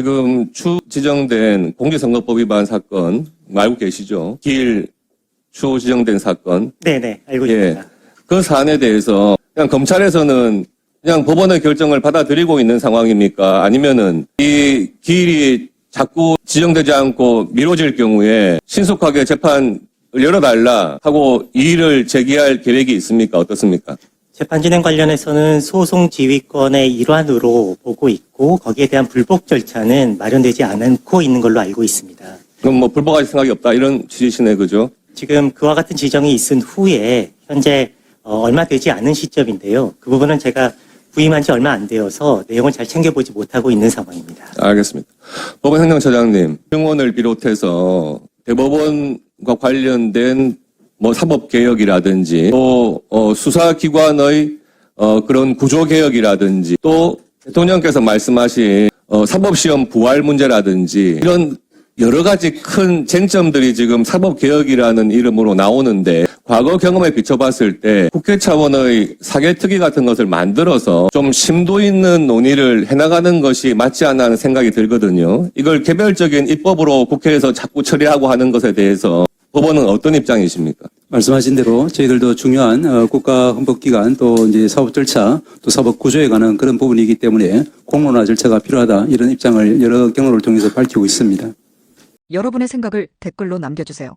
지금 추 지정된 공직선거법 위반 사건 알고 계시죠? 길 추 지정된 사건. 네네, 알고 예. 있습니다. 그 사안에 대해서 그냥 검찰에서는 그냥 법원의 결정을 받아들이고 있는 상황입니까? 아니면은 이 길이 자꾸 지정되지 않고 미뤄질 경우에 신속하게 재판을 열어달라 하고 이의를 제기할 계획이 있습니까? 어떻습니까? 재판 진행 관련해서는 소송 지휘권의 일환으로 보고 있고 거기에 대한 불복 절차는 마련되지 않고 있는 걸로 알고 있습니다. 그럼 뭐 불복할 생각이 없다 이런 취지시네 그죠? 지금 그와 같은 지정이 있은 후에 현재 어, 얼마 되지 않은 시점인데요. 그 부분은 제가 부임한 지 얼마 안 되어서 내용을 잘 챙겨보지 못하고 있는 상황입니다. 알겠습니다. 법원행정처장님, 증원을 비롯해서 대법원과 관련된 뭐 사법개혁이라든지 또 어, 수사기관의 어, 그런 구조개혁이라든지 또 대통령께서 말씀하신 어, 사법시험 부활 문제라든지 이런 여러 가지 큰 쟁점들이 지금 사법개혁이라는 이름으로 나오는데 과거 경험에 비춰봤을 때 국회 차원의 사개특위 같은 것을 만들어서 좀 심도 있는 논의를 해나가는 것이 맞지 않나 하는 생각이 들거든요. 이걸 개별적인 입법으로 국회에서 자꾸 처리하고 하는 것에 대해서 법원은 어떤 입장이십니까? 말씀하신 대로 저희들도 중요한 어, 국가 헌법기관 또 이제 사법 절차 또 사법 구조에 관한 그런 부분이기 때문에 공론화 절차가 필요하다 이런 입장을 여러 경로를 통해서 밝히고 있습니다. 여러분의 생각을 댓글로 남겨주세요.